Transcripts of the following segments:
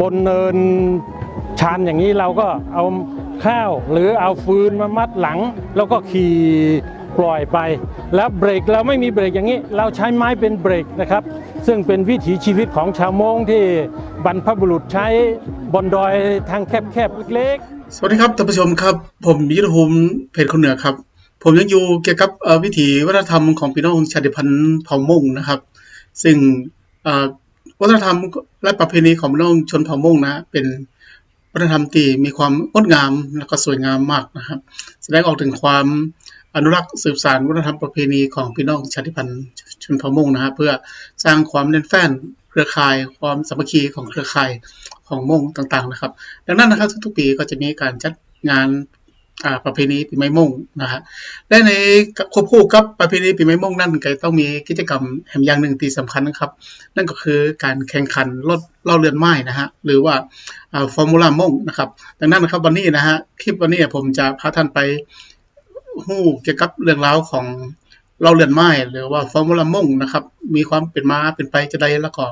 บนเนินชันอย่างนี้เราก็เอาข้าวหรือเอาฟืนมามัดหลัง แล้วก็ขี่ปล่อยไป แล้วเบรกเราไม่มีเบรกอย่างนี้ เราใช้ไม้เป็นเบรกนะครับ ซึ่งเป็นวิถีชีวิตของชาวมงที่บรรพบุรุษใช้บนดอยทางแคบๆเล็กๆ สวัสดีครับท่านผู้ชมครับ ผมยุทธภูมิเพจคนเหนือครับ ผมยังอยู่เกี่ยวกับวิถีวัฒนธรรมของพี่น้องชาติพันธุ์เผ่ามงนะครับ ซึ่ง วัฒนธรรมและประเพณีของพี่น้องชนเผ่ามงนะ เป็นวัฒนธรรมที่มีความงดงามและก็สวยงามมากนะครับ แสดงออกถึงความอนุรักษ์สืบสานวัฒนธรรมประเพณีของพี่น้องชาติพันธุ์ชนเผ่ามงนะฮะเพื่อสร้างความแน่นแฟ้นเครือข่ายความสามัคคีของเครือข่ายของมงต่างๆนะครับ ดังนั้นนะครับทุกๆปีก็จะมีการจัดงาน ประเพณีปีใหม่มงนะฮะและในควบคู่กับประเพณีปีใหม่มงนั่นก็ต้องมีกิจกรรมแห่งอย่างหนึ่งที่สำคัญนะครับ นั่นก็คือการแข่งขันรถเล่าเรือนไม้นะฮะหรือว่าฟอร์มูล่ามงนะครับ ดังนั้นนะครับวันนี้นะฮะคลิปวันนี้ผมจะพาท่านไปหู้เกี่ยวกับเรื่องราวของเล่าเรือนไม้หรือว่าฟอร์มูล่ามงนะครับ มีความเป็นมาเป็นไปจะได้แล้วก็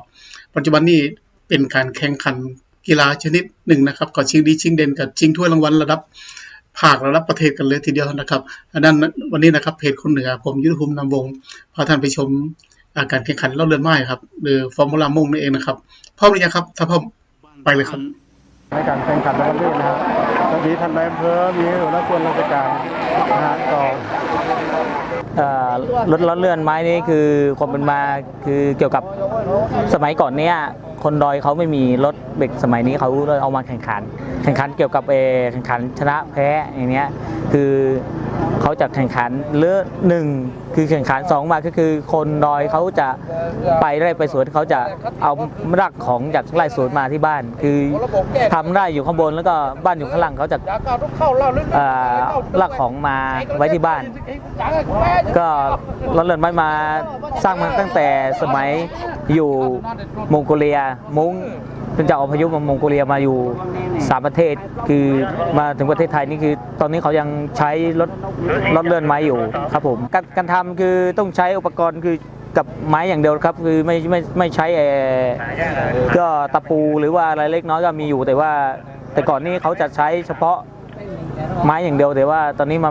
ปัจจุบันนี้เป็นการแข่งขันกีฬาชนิดหนึ่งนะครับก็ชิงดีชิงเด่นกับชิงถ้วยรางวัลระดับ ภาคระดับประเทศกันเลยทีเดียวนะครับอันนั้นวันนี้นะครับเพจคนเหนือผมยุทธภูมินำวงศ์พาท่านไปชมอ่าการแข่งขันเล่าเรือนไม้ครับหรือฟอร์มูล่ามงนั่นเองนะครับพร้อมหรือยังครับถ้าพร้อมไปเลยครับในการแข่งขันในวันนี้นะครับมีท่านนายอำเภอมีหัวหน้าส่วนราชการนะฮะก็เอ่อรถล้อเลื่อนไม้นี่คือความเป็นมาคือเกี่ยวกับสมัยก่อนเนี้ย คนดอยเขาไม่มีรถเบรกสมัยนี้เขาเอามาแข่งขัน แข่งขันเกี่ยวกับเออแข่งขันชนะแพ้อย่างเนี้ยคือ เขาจะแข่งขันเลือหนึ่งคือแข่งขันสองมาก็คือคนดอยเขาจะไปไร่ไปสวนเขาจะเอารากของจากไร่สวนมาที่บ้าน คือทำไร่อยู่ข้างบนแล้วก็บ้านอยู่ข้างล่างเขาจะเอ่อลากของมาไว้ที่บ้าน ก็เราเลื่อนไม้มาสร้างมาตั้งแต่สมัยอยู่มองโกเลีย มุ้ง เป็นจากอพยพมามองโกเลียมาอยู่สามประเทศคือมาถึงประเทศไทยนี่คือตอนนี้เขายังใช้รถรถเลื่อนไม้อยู่ครับผมการการทำคือต้องใช้อุปกรณ์คือกับไม้อย่างเดียวครับคือไม่ไม่ไม่ใช้เอ่อก็ตะปูหรือว่าอะไรเล็กน้อยก็มีอยู่แต่ว่า แต่ก่อนนี้เขาจะใช้เฉพาะไม้อย่างเดียวแต่ว่าตอนนี้มา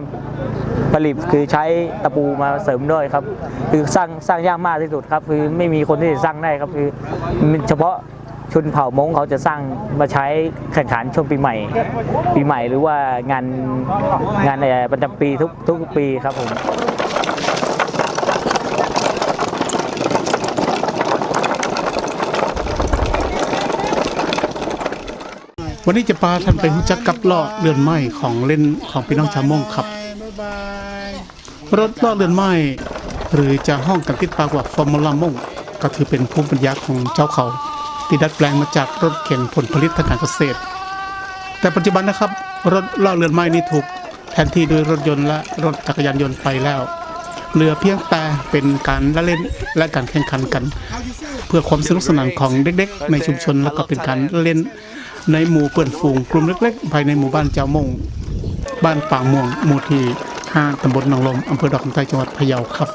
ผลิตคือใช้ตะปูมาเสริมด้วยครับ คือสร้างสร้างยากมากที่สุดครับ คือไม่มีคนที่จะสร้างได้ครับคือเฉพาะ ชนเผ่ามงเขาจะสร้างมาใช้แข่งขันช่วงปีใหม่ ปีใหม่หรือว่างานงานประจำปีทุกทุกปีครับผมวันนี้จะพาท่านไปรู้จักกับล้อเรือนไม้ของเล่นของพี่น้องชาวมงครับ รถล้อเรือนไม้หรือจะห้องกันติดปากว่าฟอร์มูล่ามงก็ถือเป็นภูมิปัญญาของเจ้าเขา ที่ดัดแปลงมาจากรถเข็นผลผลิตทางการเกษตร แต่ปัจจุบันนะครับ รถล้อเรือนไม้นี้ถูกแทนที่ด้วยรถยนต์และรถจักรยานยนต์ไปแล้วเหลือเพียงแต่เป็นการละเล่นและการแข่งขันกัน เพื่อความสนุกสนานของเด็กๆ ในชุมชนแล้วก็เป็นการเล่นในหมู่เปื่อนฝูงกลุ่มเล็กๆภายในหมู่บ้านเจ้ามง บ้านป่าม่วงหมู่ที่ 5ตำบลหนองลมอำเภอดอกคำใต้จังหวัดพะเยาครับ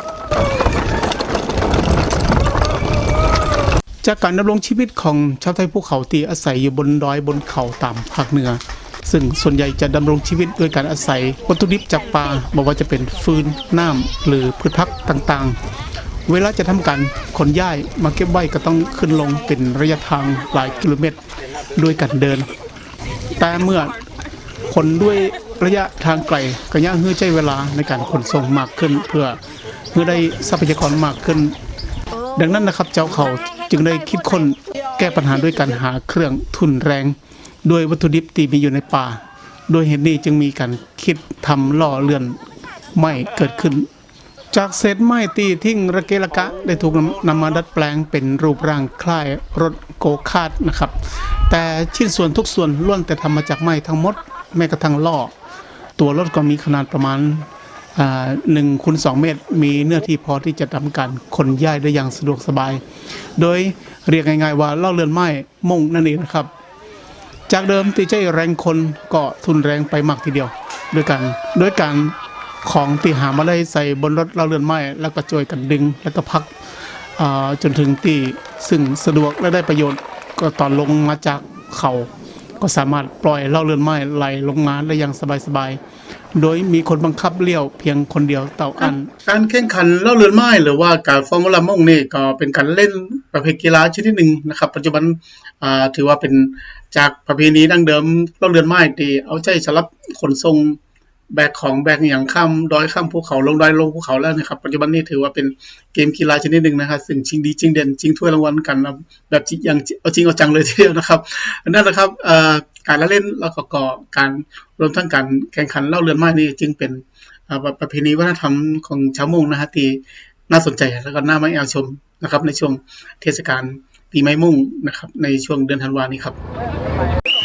จากการดำรงชีวิตของชาวไทยภูเขาที่อาศัยอยู่บนดอยบนเขาตามภาคเหนือ ซึ่งส่วนใหญ่จะดำรงชีวิตด้วยการอาศัยวัตถุดิบจากป่าไม่ว่าจะเป็นฟืนน้ำหรือพืชพักต่างๆ เวลาจะทำการขนย้ายมาเก็บไว้ก็ต้องขึ้นลงเป็นระยะทางหลายกิโลเมตรด้วยการเดิน แต่เมื่อขนด้วยระยะทางไกลก็ย่างฮื้อใจเวลาในการขนส่งมากขึ้นเพื่อเพื่อได้ทรัพยากรมากขึ้น ดังนั้นนะครับเจ้าเขา จึงได้คิดค้นแก้ปัญหาด้วยการหาเครื่องทุนแรง ด้วยวัตถุดิบที่มีอยู่ในป่า โดยเหตุนี้จึงมีการคิดทำล่อเรือนไม้เกิดขึ้น จากเศษไม้ตีทิ้งระเกะระกะได้ถูกนำมาดัดแปลงเป็นรูปร่างคล้ายรถโกคาร์ทนะครับ แต่ชิ้นส่วนทุกส่วนล้วนแต่ทำมาจากไม้ทั้งหมดแม้กระทั่งล้อตัวรถก็มีขนาดประมาณ หนึ่งคูณสองเมตร มีเนื้อที่พอที่จะทำการขนย้ายได้อย่างสะดวกสบาย โดยเรียกง่ายๆว่าเล่อเรือนไม้มงนั่นเองนะครับ จากเดิมตีใจแรงคนก็ทุนแรงไปมากทีเดียวด้วยกันด้วยการของตีหามาได้ใส่บนรถเราเรือนไม้แล้วก็ช่วยกันดึงแล้วก็พักจนถึงตีซึ่งสะดวกและได้ประโยชน์ก็ตอนลงมาจากเขา ก็สามารถปล่อยเล่าเรือนไม้ไหลลงมาได้อย่างสบายๆ โดยมีคนบังคับเลี้ยวเพียงคนเดียวเต่าอัน การแข่งขันเล่าเรือนไม้หรือว่าการฟอร์มูลามงนี่ก็เป็นการเล่นประเภทกีฬาชนิดหนึ่งนะครับ ปัจจุบันถือว่าเป็นจากประเพณีดั้งเดิมเล่าเรือนไม้ที่เอาใจสำหรับขนส่ง แบกของแบกอย่างข้ามดอยข้ามภูเขาลงดอยลงภูเขาแล้วนะครับปัจจุบันนี้ถือว่าเป็นเกมกีฬาชนิดหนึ่งนะครับซึ่งชิงดีชิงเด่นชิงถ้วยรางวัลกันนะแบบจริงอย่างเอาจริงเอาจังเลยทีเดียวนะครับนั่นแหละครับการละเล่นแล้วก็ก่อการรวมทั้งการแข่งขันเล่าเรือนไม้นี่จึงเป็นประเพณีวัฒนธรรมของชาวมงนะฮะที่น่าสนใจแล้วก็น่ามาแอลชมนะครับในช่วงเทศกาลปีไม้มุ่งนะครับในช่วงเดือนธันวานี้ครับ